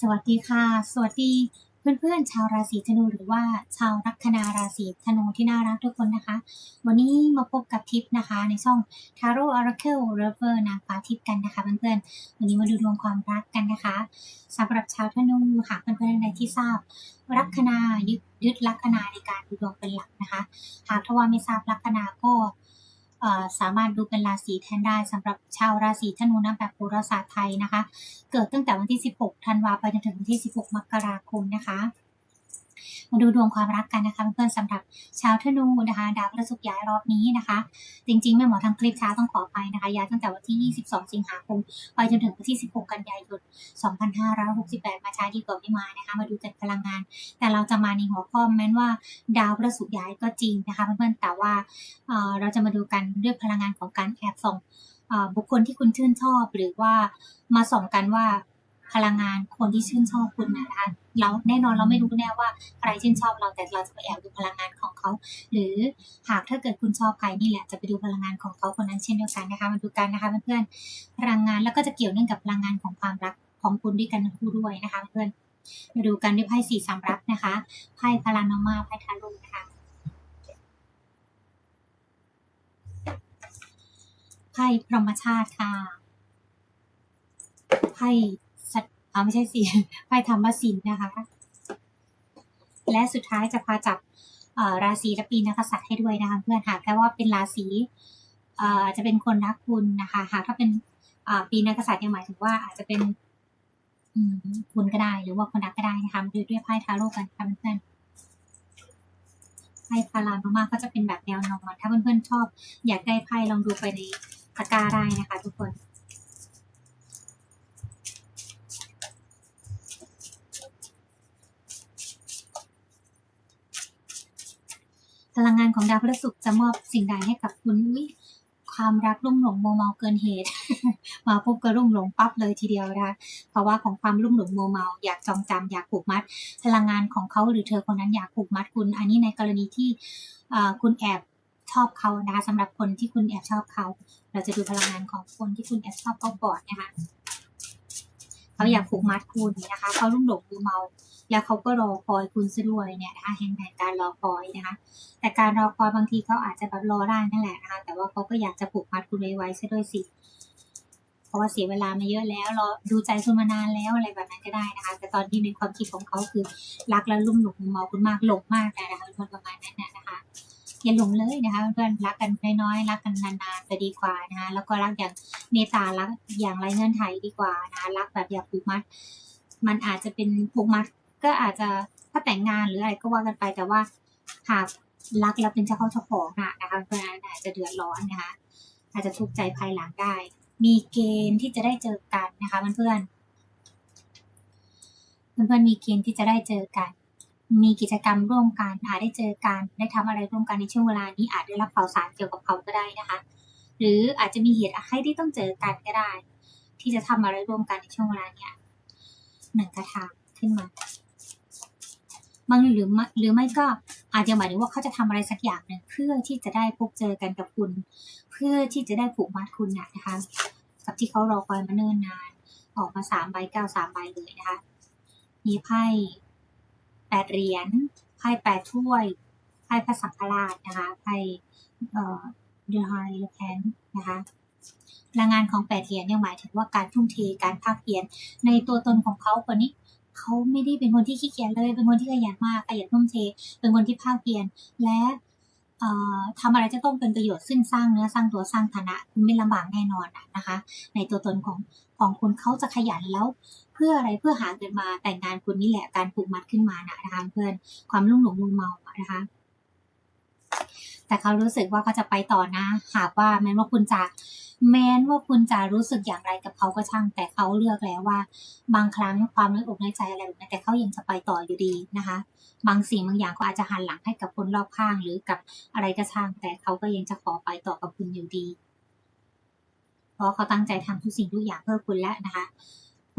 สวัสดีค่ะ สวัสดีเพื่อนๆ ชาวราศีธนูหรือว่าชาวลัคนาราศีธนูที่น่ารักทุกคนนะคะ วันนี้มาพบกับทิปนะคะ ในช่อง Tarot Oracle Lover นางฟ้าทิปกันนะคะเพื่อนๆ วันนี้มาดูดวงความรักกันนะคะสำหรับชาวธนูหากเพื่อนๆใดที่ทราบลัคนายึดยึดลัคนาในการดูดวงเป็นหลักนะคะ หากทว่าไม่ทราบลัคนาก็ สามารถดูเป็นราศีแทนได้สำหรับชาวราศีธนูนะแบบโหราศาสตร์ไทยนะคะ เกิดตั้งแต่วันที่ 16 ธันวาไปจนถึงวันที่ 16 มกราคมนะคะ มาดูดวงความรักกันนะคะเพื่อนๆสำหรับชาวธนูนะคะดาวพฤหัสย้ายรอบนี้นะคะ จริงๆแม่หมอทางคลิปช้าต้องขอไปนะคะย้ายตั้งแต่วันที่ 22 สิงหาคมไปจนถึงวันที่ 16 กันยายน 2568 มาช้าดีกว่าไม่มานะคะ มาดูกันพลังงาน แต่เราจะมาในหัวข้อแม้นว่าดาวพฤหัสย้ายก็จริงนะคะเพื่อนๆแต่ว่าเราจะมาดูกันด้วยพลังงานของการแอบส่องบุคคลที่คุณชื่นชอบหรือว่ามาส่องกันว่า พลังงานคนที่ชื่นชอบคุณนะคะเราแน่นอนเราไม่รู้แน่ว่าใครชื่นชอบเราแต่เราจะไปแอบดูพลังงานของเขา หรือหากถ้าเกิดคุณชอบใครนี่แหละจะไปดูพลังงานของเขาคนนั้นเช่นเดียวกันนะคะมาดูกันนะคะเพื่อนๆพลังงานแล้วก็จะเกี่ยวเนื่องกับพลังงานของความรักของคุณด้วยกันทั้งคู่ด้วยนะคะเพื่อนมาดูกันด้วยไพ่สี่สามรับนะคะไพ่พารานอมาไพ่ทาโร่นะคะไพ่พรหมชาติค่ะไพ่ อ่าไม่ใช่สิไพ่ธรรมสินนะคะ และสุดท้ายจะพาจับราศีและปีนักษัตริย์ให้ด้วยนะคะเพื่อนหากแค่ว่าเป็นราศีอ่อจะเป็นคนรักคุณนะคะ หากถ้าเป็นปีนักษัตริย์ยังหมายถึงว่าอาจจะเป็นคุณก็ได้หรือว่าคนรักก็ได้นะคะดูด้วยไพ่ทาโร่กันค่ะเพื่อนไพ่พารานอมาก็จะเป็นแบบแนวนอนถ้าเพื่อนๆชอบ อยากได้ไพ่ลองดูไปในตะกร้าได้นะคะ ทุกคน พลังงานของดาวพฤหัสจะมอบสิ่งใดให้กับคุณความรักรุ่มหลงโมเมาเกินเหตุ มาพบก็รุ่มหลงปั๊บเลยทีเดียวนะคะเพราะว่าของความรุ่มหลงโมเมาอยากจองจำอยากผูกมัด พลังงานของเขาหรือเธอคนนั้นอยากผูกมัดคุณ อันนี้ในกรณีที่คุณแอบชอบเขานะคะสำหรับคนที่คุณแอบชอบเขา เราจะดูพลังงานของคนที่คุณแอบชอบเขาก่อนนะคะเขาอยากผูกมัดคุณนะคะเขารุ่มหลงดูเมา แล้วเขาก็รอคอยคุณซะด้วยเนี่ยนะคะแห่งแห่งการรอคอยนะคะ แต่การรอคอยบางทีเขาอาจจะแบบรอได้นั่นแหละนะคะแต่ว่าเขาก็อยากจะผูกมัดคุณไว้ไว้ซะด้วยสิเพราะว่าเสียเวลามาเยอะแล้วรอดูใจคุณมานานแล้วอะไรแบบนั้นก็ได้นะคะ แต่ตอนที่ในความคิดของเขาคือรักแล้วลุ่มหลงเมาคุณมากหลงมากนะคะเป็นคนประมาณนั้นน่ะนะคะอย่าหลงเลยนะคะเพื่อนๆรักกันน้อยๆรักกันนานๆจะดีกว่านะคะแล้วก็รักอย่างเมตตารักอย่างไรเงื่อนไขดีกว่านะคะรักแบบอย่าผูกมัด มันอาจจะเป็นผูกมัด ก็อาจจะถ้าแต่งงานหรืออะไรก็ว่ากันไปแต่ว่าหากรักแล้วเป็นเจ้าเข้าเจ้าของน่ะนะคะเพื่อนๆอาจจะเดือดร้อนนะคะอาจจะทุกข์ใจภายหลังได้ มีเกณฑ์ที่จะได้เจอกันนะคะเพื่อนเพื่อนๆมีเกณฑ์ที่จะได้เจอกัน มีกิจกรรมร่วมกันอาจได้เจอกัน ได้ทำอะไรร่วมกันในช่วงเวลานี้อาจได้รับข่าวสารเกี่ยวกับเขาก็ได้นะคะ หรืออาจจะมีเหตุให้ที่ต้องเจอกันก็ได้ ที่จะทำอะไรร่วมกันในช่วงเวลาเนี้ยหนึ่งกระทาขึ้นมา บางหรือไม่หรือไม่ก็อาจจะหมายถึงว่าเขาจะทำอะไรสักอย่างหนึ่งเพื่อที่จะได้พบเจอกันกับคุณ เพื่อที่จะได้ผูกมัดคุณน่ะนะคะกับที่เขารอคอยมาเนิ่นนาน ออกมาสามใบเก้าสามใบเลยนะคะมีไพ่แปดเหรียญไพ่แปดถ้วยไพ่พระสังฆราชนะคะไพ่เอ่อเดอะไฮแคนนะคะพลังงานของแปดเหรียญยังหมายถึงว่าการทุ่มเทการภาคเพียรในตัวตนของเขาคนนี้ เขาไม่ได้เป็นคนที่ขี้เกียจเลย เป็นคนที่ขยันมากขยันทุ่มเท เป็นคนที่ภาคเพียรและทำอทำอะไรจะต้องเป็นประโยชน์ซึ่งสร้างเนื้อสร้างตัวสร้างฐานะคุณไม่ลำบากแน่นอนนะคะ ในตัวตนของของคุณเขาจะขยันแล้ว เพื่ออะไรเพื่อหาเงินมาแต่งงานคุณนี่แหละการผูกมัดขึ้นมานะคะเพื่อนความรุ่งหลงมัวเมานะคะ แต่เขารู้สึกว่าเขาจะไปต่อนะหากว่าแม้ว่าคุณจะแม้นว่าคุณจะรู้สึกอย่างไรกับเขาก็ช่าง แต่เขาเลือกแล้วว่า บางครั้งความน้อยอกน้อยใจอะไรแบบนี้แต่เขายังจะไปต่ออยู่ดีนะคะ บางสิ่งบางอย่างก็อาจจะหันหลังให้กับคนรอบข้างหรือกับอะไรก็ช่าง แต่เขาก็ยังจะขอไปต่อกับคุณอยู่ดี เพราะเขาตั้งใจทำทุกสิ่งทุกอย่างเพื่อคุณแล้วนะคะ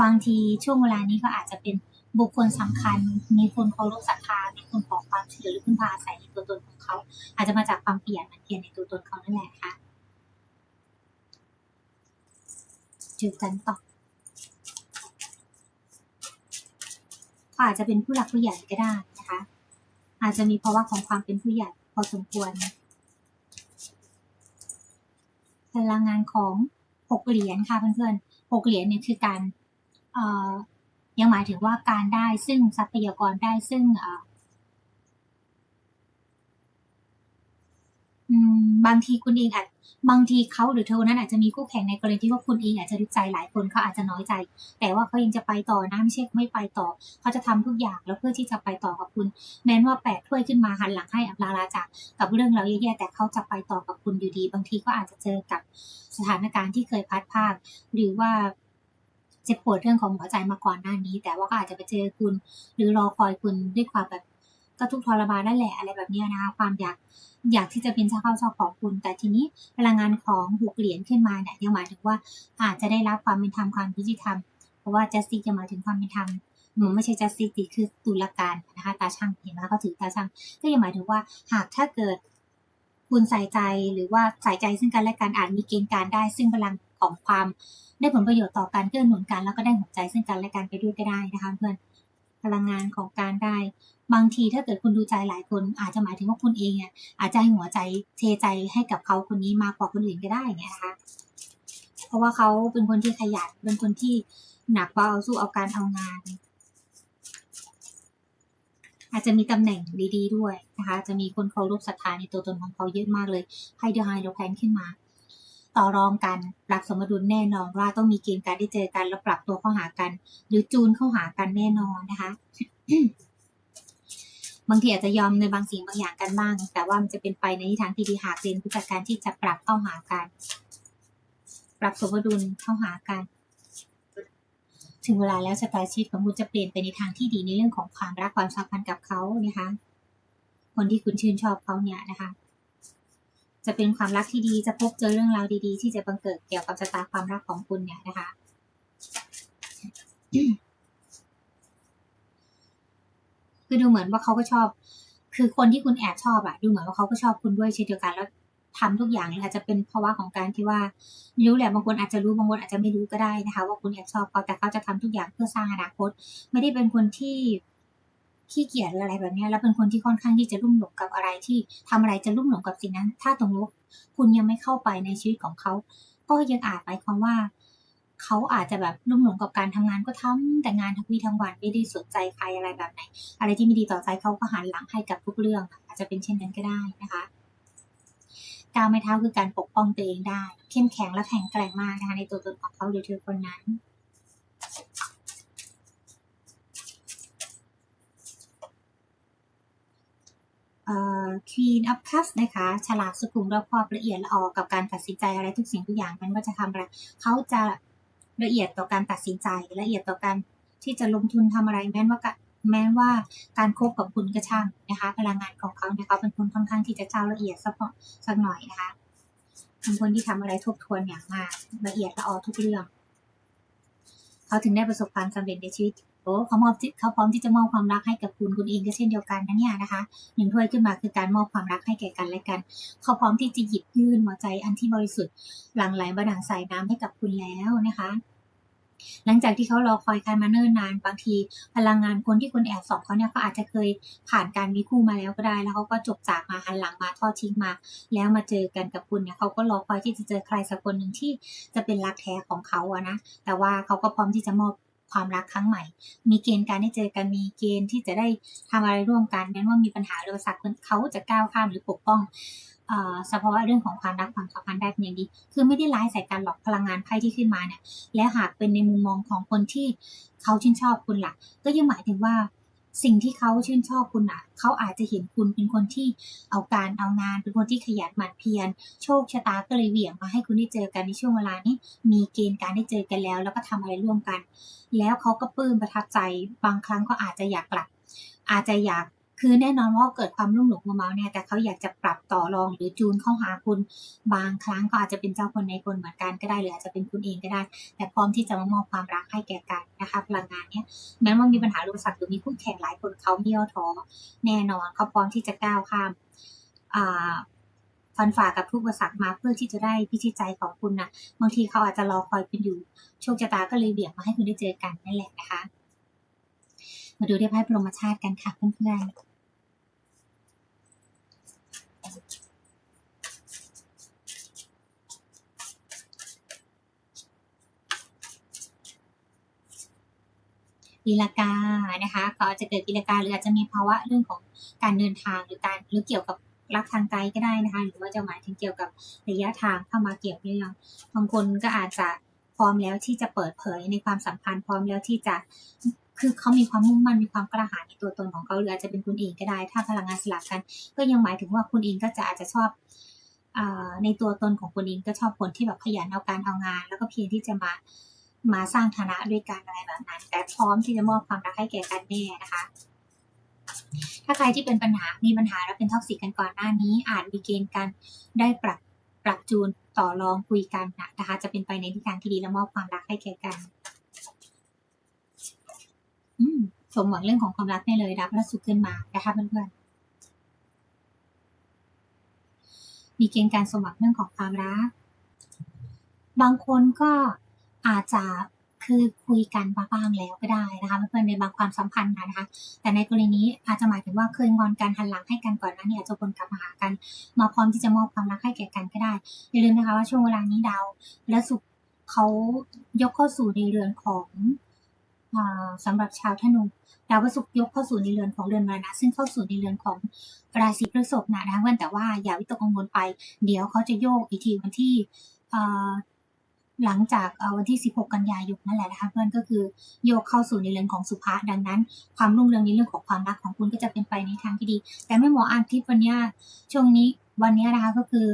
บางทีช่วงเวลานี้ก็อาจจะเป็น บุคคลสำคัญ มีคนเคารพศรัทธา มีคนขอความช่วยเหลือหรือพึ่งพาอาศัยในตัวตนของเขา อาจจะมาจากความเปลี่ยนมันเปลี่ยนในตัวตนเขานั่นแหละค่ะเจอกันต่อเขาอาจจะเป็นผู้หลักผู้ใหญ่ก็ได้นะคะ อาจจะมีภาวะของความเป็นผู้ใหญ่พอสมควร พลังงานของหกเหรียญค่ะเพื่อนๆหกเหรียญเนี่ยคือการเอ่อ ยังหมายถึงว่าการได้ซึ่งทรัพยากรได้ซึ่งบางทีคุณเองอาจบางทีเขาหรือเธอนั้นอาจจะมีคู่แข่งในกรณีที่ว่าคุณเองอาจจะรู้ใจหลายคนเขาอาจจะน้อยใจ แต่ว่าเขายังจะไปต่อนะไม่ใช่ไม่ไปต่อ เขาจะทำทุกอย่างแล้วเพื่อที่จะไปต่อกับคุณ แม้ว่าแปดถ้วยขึ้นมาหันหลังให้อับลาลาจากกับเรื่องเราวแย่ๆแต่เขาจะไปต่อกับคุณอยู่ดี บางทีก็อาจจะเจอกับสถานการณ์ที่เคยพัดภาหรือว่า เจ็บปวดเรื่องของหัวใจมาก่อนหน้านี้ แต่ว่าก็อาจจะไปเจอคุณ หรือรอคอยคุณด้วยความแบบก็ทุกทรมานนั่นแหละอะไรแบบนี้นะคะความอยากอยากที่จะเป็นเจ้าเข้าเจ้าของคุณ แต่ทีนี้พลังงานของหกเหรียญขึ้นมาเนี่ยยังหมายถึงว่าอาจจะได้รับความเป็นธรรมความยุติธรรม เพราะว่า justice จะหมายถึงความเป็นธรรมหนูไม่ใช่ justice สิคือตุลาการนะคะตาช่างเห็นไหมเขาถือตาช่างก็ยังหมายถึงว่าหากถ้าเกิดคุณใส่ใจหรือว่าใส่ใจซึ่งกันและกันอาจมีเกณฑ์การได้ซึ่งพลังของความ ได้ผลประโยชน์ต่อการเกื้อหนุนกันแล้วก็ได้หัวใจซึ่งกันและกันไปด้วยก็ได้นะคะเพื่อนพลังงานของการได้ บางทีถ้าเกิดคุณดูใจหลายคน อาจจะหมายถึงว่าคุณเองอะอาจจะให้หัวใจเทใจให้กับเขาคนนี้มากกว่าคนอื่นก็ได้เนี่ยนะคะเพราะว่าเขาเป็นคนที่ขยันเป็นคนที่หนักเบาสู้เอาการเอางาน อาจจะมีตำแหน่งดี ๆ ด้วยนะคะ จะมีคนเคารพศรัทธาในตัวตนของเขาเยอะมากเลยให้เดอะไฮโลแพนขึ้นมา ต่อรองกันปรับสมดุลแน่นอนว่าต้องมีเกณฑ์การได้เจอกันแล้วปรับตัวเข้าหากัน หรือจูนเข้าหากันแน่นอนนะคะ บางทีอาจจะยอมในบางสิ่งบางอย่างกันบ้าง แต่ว่ามันจะเป็นไปในทิศทางที่ดีหากเรียนรู้จักการที่จะปรับเข้าหากัน ปรับสมดุลเข้าหากัน ถึงเวลาแล้วชะตาชีวิตของคุณจะเปลี่ยนไปในทางที่ดีในเรื่องของความรักความสัมพันธ์กับเขานะคะ คนที่คุณชื่นชอบเขาเนี่ยนะคะ จะเป็นความรักที่ดีจะพบเจอเรื่องราวดีๆ ที่จะบังเกิดเกี่ยวกับชะตาความรักของคุณเนี่ยนะคะ คือดูเหมือนว่าเขาก็ชอบ คือคนที่คุณแอบชอบอะดูเหมือนว่าเขาก็ชอบคุณด้วยเช่นเดียวกันแล้วทำทุกอย่างเลยอาจจะเป็นเพราะว่าของการที่ว่าไม่รู้แหละบางคนอาจจะรู้บางคนอาจจะไม่รู้ก็ได้นะคะ ว่าคุณแอบชอบเขาแต่เขาจะทำทุกอย่างเพื่อสร้างอนาคต ไม่ได้เป็นคนที่ ขี้เกียจอะไรแบบนี้แล้วเป็นคนที่ค่อนข้างที่จะรุ่มหลงกับอะไรที่ทำอะไรจะรุ่มหลงกับสิ่งนั้น ถ้าตรงนู้คุณยังไม่เข้าไปในชีวิตของเขา ก็ยังอาจหมายความว่า เขาอาจจะแบบรุ่มหลงกับการทำงานก็ทำแต่งานทั้งวีทั้งวันไม่ได้สนใจใครอะไรแบบไหน อะไรที่ไม่ดีต่อใจเขาก็หันหลังให้กับทุกเรื่อง อาจจะเป็นเช่นนั้นก็ได้นะคะก้าวไม่เท้าคือการปกป้องตัวเองได้ เข้มแข็งและแข็งแกร่งมากนะคะในตัวตนของเขาหรือเธอคนนั้น เอ่อ Queen of Cups นะคะ ฉลาดสุขุมรอบคอบละเอียดละออกับการตัดสินใจอะไรทุกสิ่งทุกอย่างมันว่าจะทำอะไรเขาจะละเอียดต่อการตัดสินใจละเอียดต่อการที่จะลงทุนทำอะไรแม้ว่าแม้ว่าการคบกับคุณก็ช่างนะคะ พลังงานของเขาเนี่ยเขาเป็นคนค่อนข้างที่จะเจ้าละเอียดสักสักหน่อยนะคะเป็นคนที่ทำอะไรทบทวนอย่างมากละเอียดละออทุกเรื่อง เขาถึงได้ประสบความสำเร็จในชีวิต โอ้เขามอบเขาพร้อมที่จะมอบความรักให้กับคุณคุณเองก็เช่นเดียวกันนะเนี่ยนะคะหนึ่งถ้วยขึ้นมาคือการมอบความรักให้แก่กันและกัน เขาพร้อมที่จะหยิบยื่นหัวใจอันที่บริสุทธิ์หลั่งไหลบดังใส่น้ำให้กับคุณแล้วนะคะหลังจากที่เขารอคอยกันมาเนิ่นนานบางทีพลังงานคนที่คุณแอบส่องเขาเนี่ยเขาอาจจะเคยผ่านการมีคู่มาแล้วก็ได้ แล้วเขาก็จบจากมาหันหลังมาทอดทิ้งมา แล้วมาเจอกันกับคุณเนี่ยเขาก็รอคอยที่จะเจอใครสักคนหนึ่งที่จะเป็นรักแท้ของเขาอะนะแต่ว่าเขาก็พร้อมที่จะมอบ ความรักครั้งใหม่ มีเกณฑ์การได้เจอกันมีเกณฑ์ที่จะได้ทำอะไรร่วมกันแม้ว่ามีปัญหาหรืออุปสรรเขาจะก้าวข้ามหรือปกป้องเฉพาะเรื่องของความรักความสัมพันธ์ได้เป็นอย่างดี คือไม่ได้ร้ายใส่กันหรอกพลังงานไพ่ที่ขึ้นมาเนี่ย และหากเป็นในมุมมองของคนที่เขาชื่นชอบคุณล่ะ ก็ยังหมายถึงว่า สิ่งที่เขาชื่นชอบคุณอะ เขาอาจจะเห็นคุณเป็นคนที่เอาการเอางาน เป็นคนที่ขยันหมั่นเพียรโชคชะตาก็เลยเหวี่ยงมาให้คุณได้เจอกันในช่วงเวลานี้ มีเกณฑ์การได้เจอกันแล้ว แล้วก็ทำอะไรร่วมกัน แล้วเขาก็ปลื้มประทับใจบางครั้งก็อาจจะอยากกลับ อาจจะอยาก คือแน่นอนว่าเกิดความรุ่มหลงมาเมาเนี่ยแต่เขาอยากจะปรับต่อรองหรือจูนเข้าหาคุณบางครั้งก็อาจจะเป็นเจ้าคนในคนเหมือนกันก็ได้หรืออาจจะเป็นคุณเองก็ได้ แต่พร้อมที่จะมามอบความรักให้แก่กันนะคะพลังงานเนี้ยแม้ว่ามีปัญหาอุปสรรคหรือมีคู่แข่งหลายคนเขาไม่ย่อท้อแน่นอนเขาพร้อมที่จะก้าวข้ามอ่าฟันฝ่ากับทุกอุปสรรคมาเพื่อที่จะได้พิชิตใจของคุณนะบางทีเขาอาจจะรอคอยคุณอยู่โชคชะตาก็เลยเบี่ยงมาให้คุณได้เจอกันนั่นแหละนะคะ มาดูที่ไพ่พรหมชาติกันค่ะเพื่อนๆปีละกานะคะก็อาจจะเกิดปีละกาหรืออาจจะมีภาวะเรื่องของการเดินทางหรือการหรือเกี่ยวกับรักทางไกลก็ได้นะคะ หรือว่าจะหมายถึงเกี่ยวกับระยะทางเข้ามาเกี่ยวเนื่องบางคนก็อาจจะพร้อมแล้วที่จะเปิดเผยในความสัมพันธ์พร้อมแล้วที่จะ คือเขามีความมุ่งมั่นมีความกระหายในตัวตนของเขาหรืออาจจะเป็นคุณเองก็ได้ ถ้าพลังงานสลับกัน ก็ยังหมายถึงว่าคุณเองก็จะอาจจะชอบอในตัวตนของคุณเองก็ชอบคนที่แบบขยันเอาการเอางาน แล้วก็เพียรที่จะมามาสร้างฐานะด้วยกันอะไรแบบนั้น แต่พร้อมที่จะมอบความรักให้แก่กันแน่นะคะ ถ้าใครที่เป็นปัญหามีปัญหาแล้วเป็นท็อกซิกกันก่อนหน้านี้ อาจมีเกณฑ์การได้ปรับปรับจูนต่อรองคุยกันนะคะจะเป็นไปในทิศทางที่ดีและมอบความรักให้แก่กัน สมหวังเรื่องของความรักแน่เลยรับและสุขขึ้นมานะคะเพื่อนๆมีเกณฑ์การสมหวังเรื่องของความรัก บางคนก็อาจจะคือคุยกันบ้างแล้วก็ได้นะคะเพื่อนๆในบางความสัมพันธ์นะคะ แต่ในกรณีนี้อาจจะหมายถึงว่าเคยงอนกันหันหลังให้กันก่อนหน้านี้อาจจะวนกลับมาหากัน มาพร้อมที่จะมอบความรักให้แก่กันก็ได้อย่าลืมนะคะว่าช่วงเวลานี้ดาวและสุขเขายกเข้าสู่ในเรือนของ อาสำหรับชาวธนูดาวพฤหัสยกเข้าสู่ในเรือนของเรือนมรณะซึ่งเข้าสู่ในเรือนของราศีพฤษภนะนะคะเพื่อนแต่ว่าอย่าวิตกกังวลไป เดี๋ยวเขาจะโยกอีกทีวันที่หลังจากวันที่ 16 กันยายนนั่นแหละนะคะเพื่อนก็คือโยกเข้าสู่ในเรือนของสุภาดังนั้น ความรุ่งเรืองในเรื่องของความรักของคุณก็จะเป็นไปในทางที่ดี แต่ไม่หมออ่านทิปวันนี้ช่วงนี้วันนี้นะคะก็คือ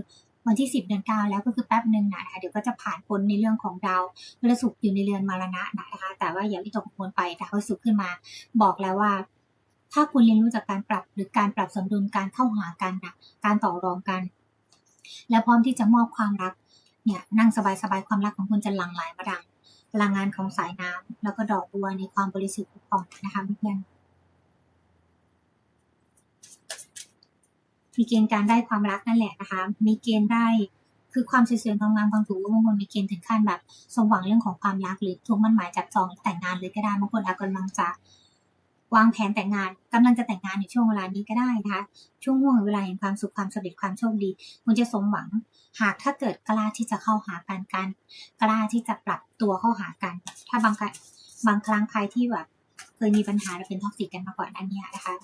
วันที่ 10 เดือน9แล้วก็คือแป๊บหนึ่งนะคะเดี๋ยวก็จะผ่านพ้นในเรื่องของดาวพฤหัสอยู่ในเรือนมรณะนะคะ แต่ว่าอย่าวิตกกังวลไปดาวพฤหัสขึ้นมา บอกแล้วว่า ถ้าคุณเรียนรู้จากการปรับหรือการปรับสมดุลการเข้าหากันนะการต่อรองกัน แล้วพร้อมที่จะมอบความรักเนี่ยนั่งสบายๆความรักของคุณจะหลั่งไหลมาดังพลังงานของสายน้ำแล้วก็ดอกบัวในความบริสุทธิ์ของนะคะเพื่อน มีเกณฑ์การได้ความรักนั่นแหละนะคะ มีเกณฑ์ได้คือความเฉยๆความงามความถูกบางคนมีเกณฑ์ถึงขั้นแบบสมหวังเรื่องของความรักหรือทุกมั่นหมายจับจองแต่งงานเลยก็ได้บางคนอาจกำลังจะวางแผนแต่งงานกำลังจะแต่งงานในช่วงเวลานี้ก็ได้นะคะช่วงห่วงเวลาแห่งความสุขความสำเร็จความโชคดีคุณจะสมหวัง หากถ้าเกิดกล้าที่จะเข้าหากันกันกล้าที่จะปรับตัวเข้าหากัน ถ้าบางครั้งบางครั้งใครที่แบบเคยมีปัญหาและเป็นท็อกซิกกันมาก่อนอันนี้นะคะ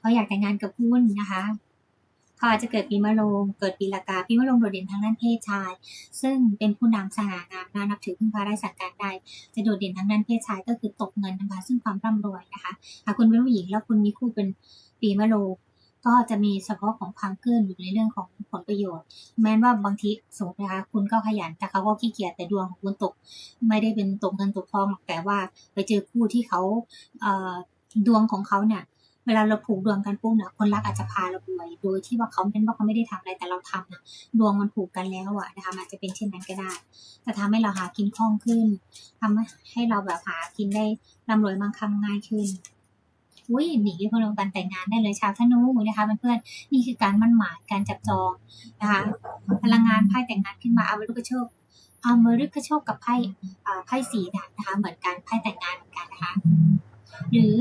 เขาอยากแต่งงานกับคุณนะคะเขาอาจจะเกิดปีมะโรงเกิดปีละกาปีมะโรงโดดเด่นทางด้านเพศชาย ซึ่งเป็นผู้นำสง่างามน่านับถือพึ่งพาได้สั่งการได้ จะโดดเด่นทางด้านเพศชายก็คือตกเงินนะคะซึ่งความร่ำรวยนะคะหากคุณเป็นผู้หญิงแล้วคุณมีคู่เป็นปีมะโรงก็จะมีเฉพาะของความเกื้อหรือในเรื่องของผลประโยชน์ แม้ว่าบางทีสมมตินะคะ คุณก็ขยันแต่เขาก็ขี้เกียจแต่ดวงของคุณตก ไม่ได้เป็นตกเงินตกทองแต่ว่าไปเจอคู่ที่เขาดวงของเขาเนี่ย เวลาเราผูกดวงกันปุ๊บเนี่ยคนรักอาจจะพาเรารวย โดยที่ว่าเขาเป็นว่าเขาไม่ได้ทำอะไรแต่เราทำนะดวงมันผูกกันแล้วอะนะคะอาจจะเป็นเช่นนั้นก็ได้จะทำให้เราหากินคล่องขึ้นทำให้เราแบบหากินได้ร่ำรวยมั่งคั่งง่ายขึ้นอุ้ยหนีพลังการแต่งงานได้เลยชาวธนูนะคะเพื่อนๆนี่คือการมั่นหมายการจับจองนะคะพลังงานไพ่แต่งงานขึ้นมาเอามรุกโชคเอามรุกโชคกับไพ่ไพ่สีนะคะเหมือนกันไพ่แต่งงานเหมือนกันนะคะ หรือ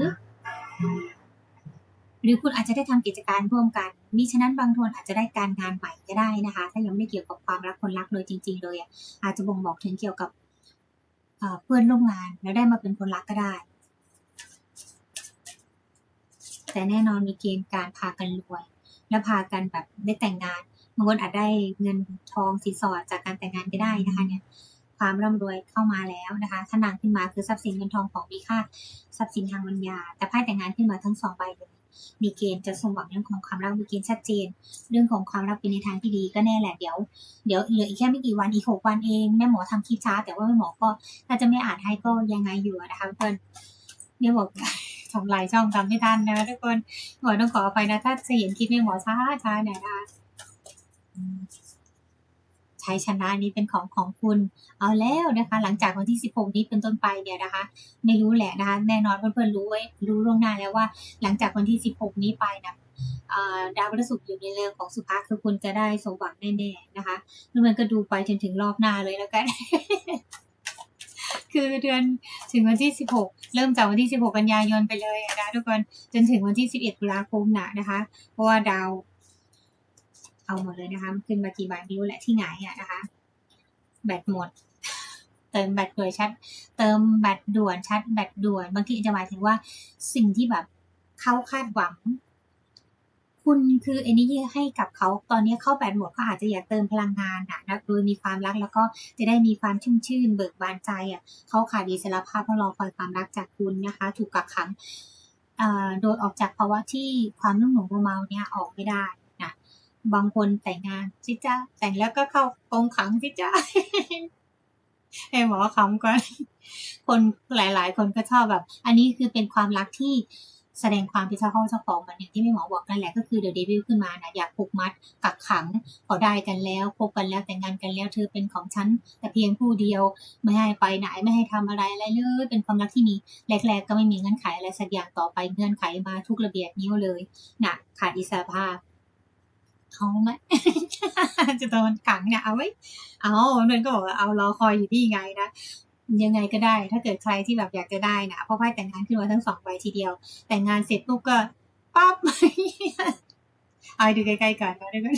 หรือคุณอาจจะได้ทำกิจการร่วมกันมิฉะนั้นบางคนอาจจะได้การงานใหม่ก็ได้นะคะ ถ้ายังไม่เกี่ยวกับความรักคนรักเลยจริง ๆ เลยอะอาจจะบ่งบอกถึงเกี่ยวกับเพื่อนร่วมงานแล้วได้มาเป็นคนรักก็ได้ แต่แน่นอนมีเกณฑ์การพากันรวย และพากันแบบได้แต่งงานบางคนอาจได้เงินทองสินสอดจากการแต่งงานก็ได้นะคะเนี่ยความร่ำรวยเข้ามาแล้วนะคะถ้านางขึ้นมาคือทรัพย์สินเงินทองของมีค่าทรัพย์สินทางปัญญา แต่ไพ่แต่งงานขึ้นมาทั้งสองใบเลย มีเกณฑ์จะสมหวังเรื่องของความรักมีเกณฑ์ชัดเจน เรื่องของความรักเป็นในทางที่ดีก็แน่แหละเดี๋ยวเดี๋ยวเหลืออีกแค่ไม่กี่วันอีกหกวันเองแม่หมอทำคลิปช้า แต่ว่าแม่หมอก็ถ้าจะไม่อ่านให้ก็ยังไงอยู่นะคะเพื่อนเนี่ยบอกทำลายช่องทำไม่ทันนะทุกคนหมอต้องขออภัยนะถ้าจะเห็นคลิปแม่หมอช้าช้าหน่อยนะคะ ชัยชนะนี้เป็นของของคุณเอาแล้วนะคะ หลังจากวันที่ 16 นี้เป็นต้นไปเนี่ยนะคะ ไม่รู้แหละนะคะแน่นอนเพื่อนๆรู้ไว้รู้ล่วงหน้าแล้วว่า หลังจากวันที่ 16 นี้ไปนะดาวพฤหัสอยู่ในเรื่องของสุภาคือคุณจะได้สมหวังแน่ๆนะคะเพื่อนๆก็ดูไปจนถึงรอบหน้าเลยแล้วกันคือเดือนถึงวันที่สิบหกเริ่มจากวันที่สิบหกกันยายนไปเลยอะนะทุกคนจนถึงวันที่สิบเอ็ดตุลาคมนะนะคะ เพราะว่าดาว เอาหมดเลยนะคะ ขึ้นมากี่บาทไม่รู้แหละที่ไหนอะนะคะ แบตหมด เติมแบตด่วนชัด เติมแบตด่วนชัด แบตด่วน บางทีจะหมายถึงว่าสิ่งที่แบบเขาคาดหวัง คุณคือ energy ให้กับเขา ตอนนี้เข้าแบตหมดเขาอาจจะอยากเติมพลังงานนะนะโดยมีความรักแล้วก็จะได้มีความชุ่มชื่น เบิกบานใจอะเขาขาดอิสรภาพเพราะรอคอยความรักจากคุณนะคะ ถูกกักขังโดยออกจากภาวะที่ความนุ่มหนุ่มเมาเนี่ยออกไม่ได้ บางคนแต่งงานสิจ้าแต่งแล้วก็เข้ากรงขังสิจ้าให้หมอคำก่อน คนหลาย ๆ คนก็ชอบแบบ อันนี้คือเป็นความรักที่แสดงความเป็นเจ้าข้าเจ้าของมือนอย่างที่แม่หมอบอกนั่นแหละก็คือเดอะเดวิลขึ้นมานะอยากผูกมัดกักขังพอได้กันแล้วพบกันแล้วแต่งงานกันแล้วเธอเป็นของฉันแต่เพียงผู้เดียวไม่ให้ไปไหนไม่ให้ทำอะไรอะไรเลยเป็นความรักที่มีแรก ๆ ก็ไม่มีเงื่อนไขอะไรสักอย่างต่อไปเงื่อนไขมาทุกระเบียบนิ้วเลยนะขาดอิสระภาพ เอาไหมจะโดนขังเนี่ยเอาไว้เอาเนนก็บอกว่าเอารอคอยอยู่ที่ไงนะยังไงก็ได้ ถ้าเกิดใครที่แบบอยากจะได้นะเพราะไพ่แต่งงานขึ้นมาทั้งสองใบทีเดียว แต่งงานเสร็จปุ๊บก็ปั๊บเอาดูใกล้ๆกันนะทุกคน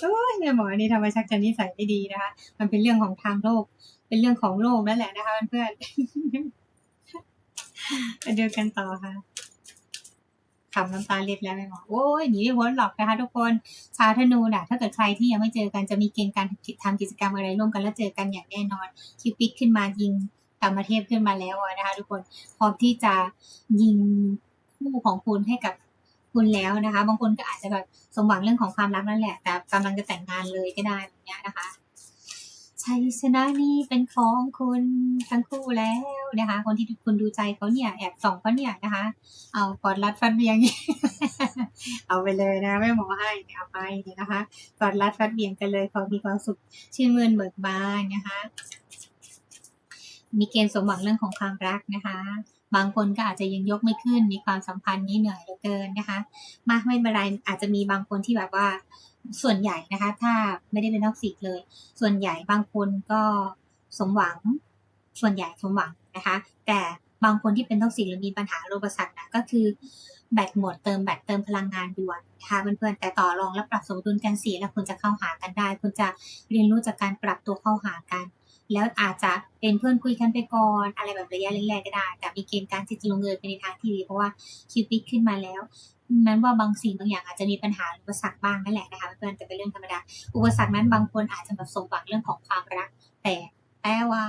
โอ้ยแม่หมอนี่ทำไมชักจะนิสัยไม่ดีนะคะ มันเป็นเรื่องของทางโลก เป็นเรื่องของโลกนั่นแหละนะคะเพื่อนๆไปดูกันต่อค่ะ ขำน้ำตาเล็ดแล้วแม่หมอโอ้ยหนีไม่พ้นหรอกนะคะทุกคนชาวธนูน่ะ ถ้าเกิดใครที่ยังไม่เจอกันจะมีเกณฑ์การทำกิจกรรมอะไรร่วมกันแล้วเจอกันอย่างแน่นอนคิวปิดขึ้นมายิงกรรมเทพขึ้นมาแล้วนะคะทุกคนพร้อมที่จะยิงคู่ของคุณให้กับคุณแล้วนะคะ บางคนก็อาจจะแบบสมหวังเรื่องของความรักนั่นแหละ แต่กำลังจะแต่งงานเลยก็ได้แบบเนี้ยนะคะ ชัยชนะนี้เป็นของคุณทั้งคู่แล้วนะคะ คนที่คุณดูใจเขาเนี่ยแอบส่องเขาเนี่ยนะคะ เอากอดรัดฟันเบียง เอาไปเลยนะแม่หมอให้เอาไปเนี่ยนะคะกอดรัดฟัดเบียงกันเลยขอมีความสุขชื่นมื่นเบิกบานนะคะ มีเกณฑ์สมหวังเรื่องของความรักนะคะบางคนก็อาจจะยังยกไม่ขึ้น มีความสัมพันธ์นี้เหนื่อยเหลือเกินนะคะ มากไม่เป็นไรอาจจะมีบางคนที่แบบว่า ส่วนใหญ่นะคะ ถ้าไม่ได้เป็นท็อกซิกเลย ส่วนใหญ่บางคนก็สมหวัง ส่วนใหญ่สมหวังนะคะ แต่บางคนที่เป็นท็อกซิกหรือมีปัญหาโรคประสาทนะก็คือแบตหมดเติมแบตเติมพลังงานด่วนนะคะเพื่อนๆแต่ต่อรองและปรับสมดุลกันเสียแล้วคุณจะเข้าหากันได้ คุณจะเรียนรู้จากการปรับตัวเข้าหากัน แล้วอาจจะเป็นเพื่อนคุยกันไปก่อน อะไรแบบระยะแรกๆก็ได้ แต่มีเกณฑ์การที่จะลงเอยไปในทางที่ดีเพราะว่าคิวปิกขึ้นมาแล้ว นั้นว่าบางสิ่งบางอย่างอาจจะมีปัญหาอุปสรรคบ้างนั่นแหละนะคะเพื่อนๆแต่เป็นเรื่องธรรมดา อุปสรรคนั้นบางคนอาจจะแบบสมหวังเรื่องของความรัก แต่แต่ว่า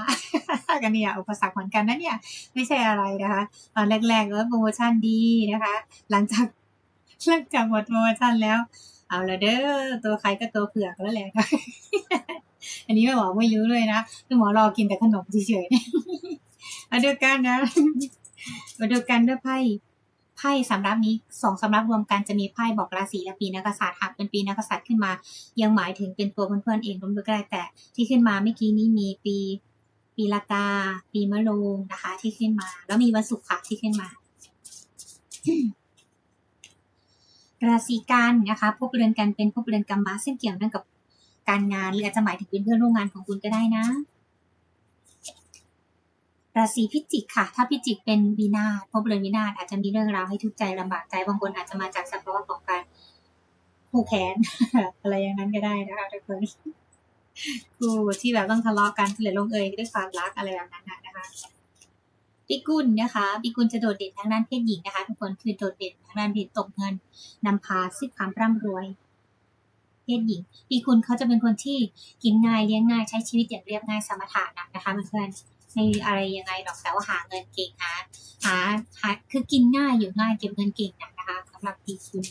กันเนี่ยอุปสรรคเหมือนกันนะเนี่ยไม่ใช่อะไรนะคะตอนแรกๆก็โปรโมชั่นดีนะคะ หลังจากหลังจากหมดโปรโมชั่นแล้ว เอาละเด้อตัวใครก็ตัวเผือกแล้วแหละอันนี้แม่หมอไม่รู้เลยนะแม่หมอรอกินแต่ขนมเฉยๆมาดูกันนะมาดูกันด้วยไพ่ พ่สำรับนี้สองสำรับรวมกันจะมีไพ่บอกราศีและปีนักษัตริย์หากเป็นปีนักษัตริย์ขึ้นมา ยังหมายถึงเป็นตัวเพื่อนๆเองรวมด้วยก็ได้แต่ที่ขึ้นมาเมื่อกี้นี้มีปีปีละกา ปีมะโรงนะคะ ที่ขึ้นมา แล้วมีวันศุกร์ค่ะที่ขึ้นมา ราศีกันนะคะพบเรือนกันเป็นพบเรือนกรรมะซึ่งเกี่ยวเนื่องกับการงานหรืออาจจะหมายถึงเป็นเพื่อนร่วมงานของคุณก็ได้นะ ราศีพิจิกค่ะ ถ้าพิจิกเป็นวินาศพบเรือนวินาศอาจจะมีเรื่องราวให้ทุกข์ใจลำบากใจบางคนอาจจะมาจากสภาวะของการผูกแขนอะไรอย่างนั้นก็ได้นะคะทุกคนคู่ที่แบบต้องทะเลาะกันหรือลงเอยด้วยความรักอะไรแบบนั้นนะคะปีกุลนะคะปีกุลจะโดดเด่นทางด้านเพศหญิงนะคะทุกคนคือโดดเด่นทางด้านเพศตกเงินนำพาซึ่งความร่ำรวยเพศหญิงปีกุลเขาจะเป็นคนที่กินง่ายเลี้ยงง่ายใช้ชีวิตอย่างเรียบง่ายสมถะนะนะคะเพื่อนๆ ไม่อะไรยังไงหรอกแต่ว่าหาเงินเก่งหาหาหาคือกินง่ายอยู่ง่ายเก็บเงินเก่งนะคะสำหรับปีกุล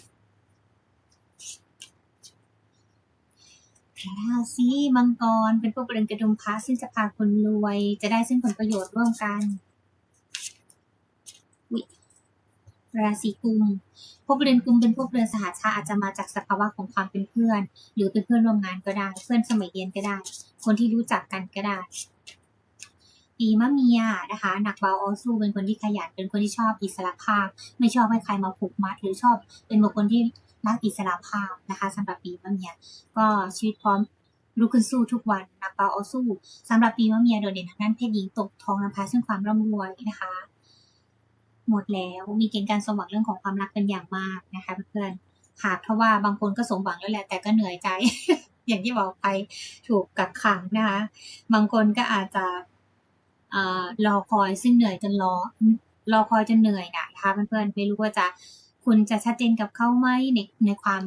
ราศีมังกรเป็นพวกเรือนกระดุมพระซึ่งจะพาคนรวย จะได้ซึ่งผลประโยชน์ร่วมกันราศีกุมพวกเรือนกุมเป็นพวกเรือนสหชาติอาจจะมาจากสภาวะของความเป็นเพื่อน หรือเป็นเพื่อนร่วมงานก็ได้ เพื่อนสมัยเรียนก็ได้ คนที่รู้จักกันก็ได้ ปีมะเมียนะคะ หนักเบาเอาสู้เป็นคนที่ขยันเป็นคนที่ชอบอิสระภาพ ไม่ชอบให้ใครมาผูกมัด หรือชอบเป็นบุคคลที่รักอิสระภาพนะคะสำหรับปีมะเมีย ก็ชีวิตพร้อมลุกขึ้นสู้ทุกวันนักเปาเอาสู้สำหรับปีมะเมียโดดเด่นทางด้านเพศหญิงตกทองนำพาซึ่งความร่ำรวยนะคะ หมดแล้วมีเกณฑ์การสมหวังเรื่องของความรักเป็นอย่างมากนะคะเพื่อนๆค่ะเพราะว่าบางคนก็สมหวังแล้วแหละแต่ก็เหนื่อยใจอย่างที่บอกไปถูกกักขังนะคะ บางคนก็อาจจะ รอคอยซึ่งเหนื่อยจนรอรอคอยจนเหนื่อยนะคะเพื่อนๆไม่รู้ว่าจะคุณจะชัดเจนกับเขาไหมในในความ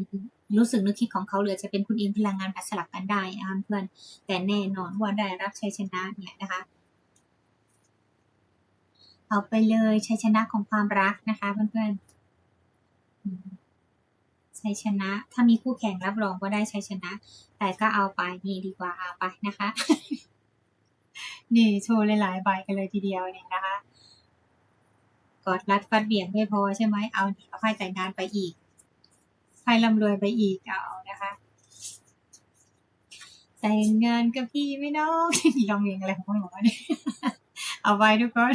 รู้สึกนึกคิดของเขาหรือจะเป็นคุณอินพลังงานผัดสลับกันได้นะคะเพื่อนแต่แน่นอนว่าได้รับชัยชนะเนี่ยนะคะ เอาไปเลยชัยชนะของความรักนะคะเพื่อนๆชัยชนะ ถ้ามีคู่แข่งรับรองว่าได้ชัยชนะ แต่ก็เอาไปนี่ดีกว่าเอาไปนะคะ นี่โชว์หลายๆใบกันเลยทีเดียวเนี่ยนะคะกอดรัดฟัดเบี่ยงไม่พอใช่ไหมเอาเอาไพ่แต่งงานไปอีกไพ่ร่ำรวยไปอีกเอานะคะแต่งงานกับพี่ไม่น้องลองเพลงอะไรของหมอเนี่ยเอาไว้ทุกคน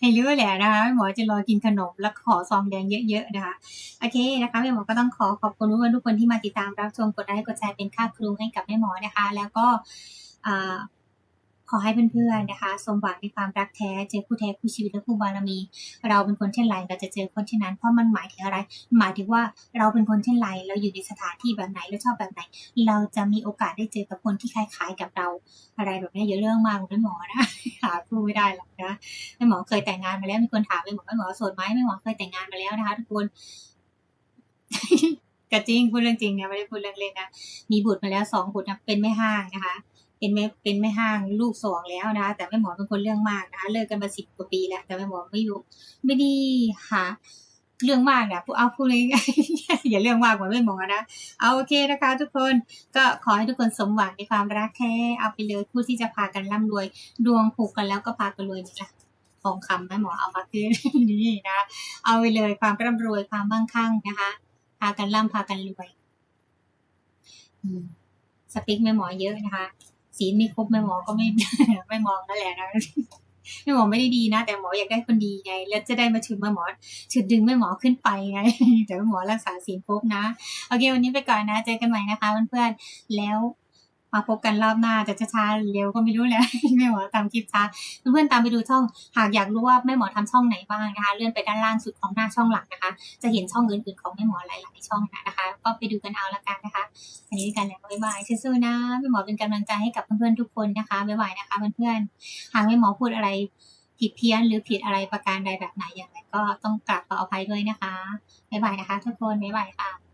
ให้รู้แหละนะคะหมอจะรอกินขนมแล้วขอซองแดงเยอะๆนะคะโอเคนะคะแม่หมอก็ต้องขอขอบคุณทุกคนทุกคนที่มาติดตามรับชมกดไลค์กดแชร์เป็นค่าครูให้กับแม่หมอนะคะ แล้วก็อ่า ขอให้เพื่อนๆนะคะ สมหวังในความรักแท้ เจอคู่แท้คู่ชีวิตและคู่บารมี เราเป็นคนเช่นไรเราจะเจอคนเช่นนั้น เพราะมันหมายถึงอะไร หมายถึงว่าเราเป็นคนเช่นไรเราอยู่ในสถานที่แบบไหนเราชอบแบบไหน เราจะมีโอกาสได้เจอกับคนที่คล้ายๆกับเรา อะไรแบบนี้อย่าเรื่องมากคุณหมอนะหาคู่ไม่ได้หรอกนะแม่หมอเคยแต่งงานมาแล้วมีคนถามแม่หมอแม่หมอโสดไหมแม่หมอเคยแต่งงานมาแล้วนะคะทุกคนก็จริงพูดเรื่องจริงนะไม่ได้พูดเรื่องเล่นนะมีบุตรมาแล้วสองบุตรนะเป็นแม่ห้างนะคะ เป็นแม่เป็นแม่ห้างลูกสองแล้วนะคะแต่แม่หมอเป็นคนเรื่องมากนะคะเลิกกันมาสิบกว่าปีแล้วแต่แม่หมอไม่อยู่ไม่ได้หาเรื่องมากนะพูดเอาพูดเลยอย่าเรื่องมากเหมือนแม่หมอนะเอาโอเคนะคะ ทุกคนก็ขอให้ทุกคนสมหวังในความรักแท้เอาไปเลยผู้ที่จะพากันร่ำรวย ดวงผูกกันแล้วก็พากันรวยนี่แหละทองคำแม่หมอเอามาคืนนี่นะเอาไปเลยความร่ำรวยความมั่งคั่งนะคะพากันร่ำพากันรวยสปิกแม่หมอเยอะนะคะ ศีลไม่ครบแม่หมอก็ไม่ไม่มองนั่นแหละนะแม่หมอไม่ได้ดีนะ แต่หมออยากได้คนดีไง แล้วจะได้มาถึงแม่หมอถึงดึงแม่หมอขึ้นไปไงแต่แม่หมอรักษาศีลครบนะโอเควันนี้ไปก่อนนะเจอกันใหม่นะคะเพื่อนๆแล้ว มาพบกันรอบหน้าจะช้าๆเร็วก็ไม่รู้แหละแม่หมอทำคลิปช้าเพื่อนๆตามไปดูช่อง หากอยากรู้ว่าแม่หมอทำช่องไหนบ้างนะคะเลื่อนไปด้านล่างสุดของหน้าช่องหลักนะคะ จะเห็นช่องอื่นๆของแม่หมอหลายๆช่องนะคะ ก็ไปดูกันเอาละกันนะคะอันนี้กันแล้วบ๊ายบายสู้ๆนะแม่หมอเป็นกำลังใจให้กับเพื่อนๆทุกคนนะคะบ๊ายบายนะคะเพื่อนๆหากแม่หมอพูดอะไรผิดเพี้ยนหรือผิดอะไรประการใดแบบไหนอย่างไรก็ต้องกราบขออภัยด้วยนะคะบ๊ายบายนะคะ ทุกคนบ๊ายบายค่ะ